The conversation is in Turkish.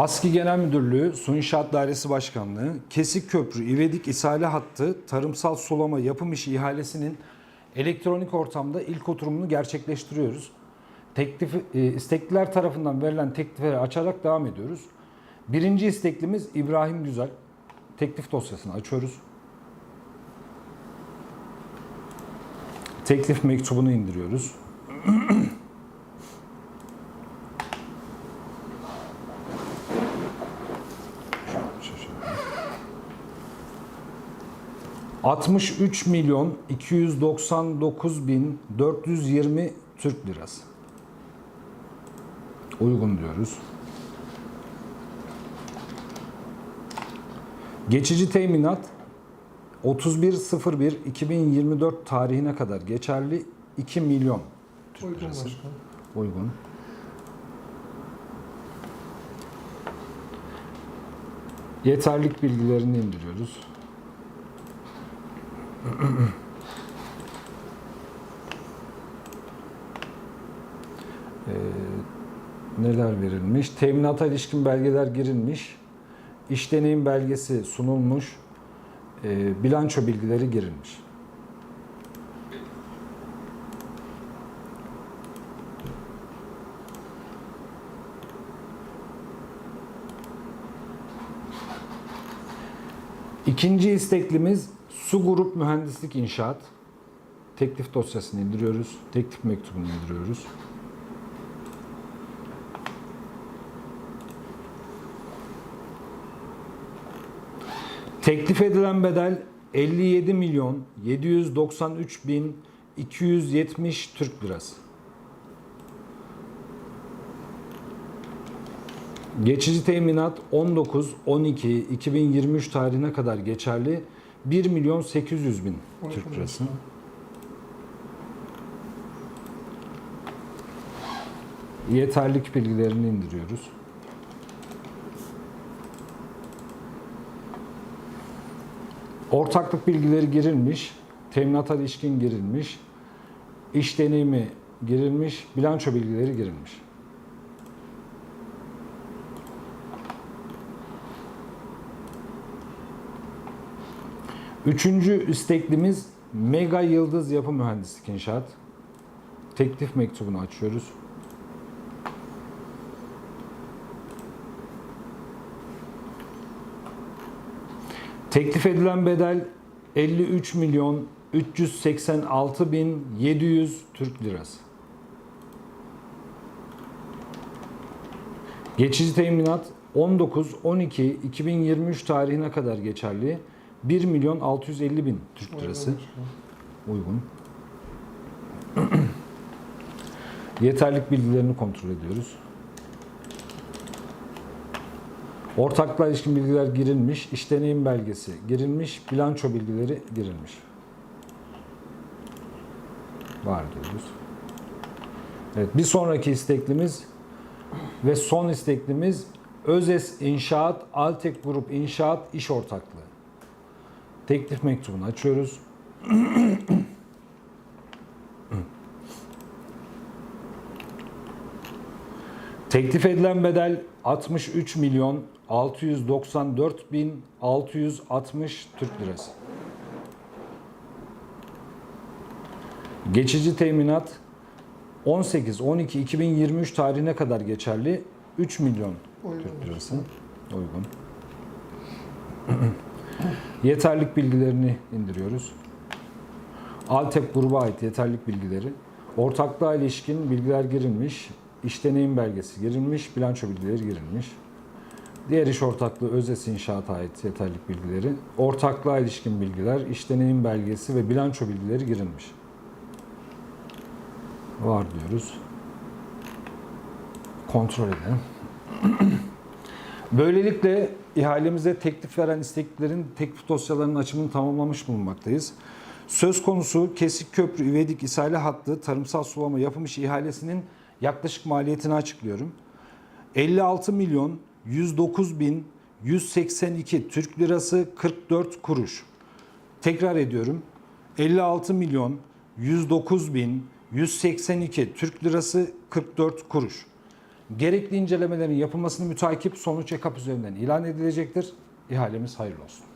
ASKİ Genel Müdürlüğü, Su İnşaat Dairesi Başkanlığı, Kesik Köprü, İvedik İsale Hattı, Tarımsal Sulama Yapım İşi ihalesinin elektronik ortamda ilk oturumunu gerçekleştiriyoruz. Teklif, e, istekliler tarafından verilen teklifleri açarak devam ediyoruz. Birinci isteklimiz İbrahim Güzel. Teklif dosyasını açıyoruz. Teklif mektubunu indiriyoruz. 63 milyon 299 bin 420 Türk lirası. Uygun diyoruz. Geçici teminat 31.01.2024 tarihine kadar geçerli 2 milyon Türk Uygun lirası. başkanım. Uygun. Yeterlik bilgilerini indiriyoruz. Ee, neler verilmiş? Teminata ilişkin belgeler girilmiş. İş deneyim belgesi sunulmuş. Ee, bilanço bilgileri girilmiş. İkinci isteklimiz Su Grup Mühendislik İnşaat. Teklif dosyasını indiriyoruz. Teklif mektubunu indiriyoruz. Teklif edilen bedel 57 milyon 793 bin 270 Türk lirası. Geçici teminat 19-12-2023 tarihine kadar geçerli 1 milyon 800 bin Türk lirası. Yeterlik bilgilerini indiriyoruz. Ortaklık bilgileri girilmiş, teminata ilişkin girilmiş, iş deneyimi girilmiş, bilanço bilgileri girilmiş. Üçüncü isteklimiz Mega Yıldız Yapı Mühendislik İnşaat. Teklif mektubunu açıyoruz. Teklif edilen bedel 53 milyon 386 bin 700 Türk lirası. Geçici teminat 19-12-2023 tarihine kadar geçerli 1 milyon 650 bin Türk lirası başkanım. uygun. Yeterlik bilgilerini kontrol ediyoruz. Ortaklığa ilişkin bilgiler girilmiş, iş deneyim belgesi girilmiş, bilanço bilgileri girilmiş. Var diyoruz. Evet, bir sonraki isteklimiz ve son isteklimiz Özes İnşaat, Altek Grup İnşaat İş Ortaklığı. Teklif mektubunu açıyoruz. Teklif edilen bedel 63 milyon 694 bin 660 Türk lirası. Geçici teminat 18-12-2023 tarihine kadar geçerli 3 milyon Uygun Türk lirası. Uygun. Yeterlik bilgilerini indiriyoruz. Altek gruba ait yeterlik bilgileri. Ortaklığa ilişkin bilgiler girilmiş. İş deneyim belgesi girilmiş. Bilanço bilgileri girilmiş. Diğer iş ortaklığı Özes İnşaat'a ait yeterlik bilgileri. Ortaklığa ilişkin bilgiler, iş deneyim belgesi ve bilanço bilgileri girilmiş. Var diyoruz. Kontrol edelim. Böylelikle ihalemize teklif veren isteklilerin teklif dosyalarının açımını tamamlamış bulunmaktayız. Söz konusu Kesik Köprü Üvedik İsale Hattı tarımsal sulama yapım işi ihalesinin yaklaşık maliyetini açıklıyorum. 56 milyon 109 bin 182 Türk lirası 44 kuruş. Tekrar ediyorum. 56 milyon 109 bin 182 Türk lirası 44 kuruş. Gerekli incelemelerin yapılmasını mütakip sonuç EKAP üzerinden ilan edilecektir. İhalemiz hayırlı olsun.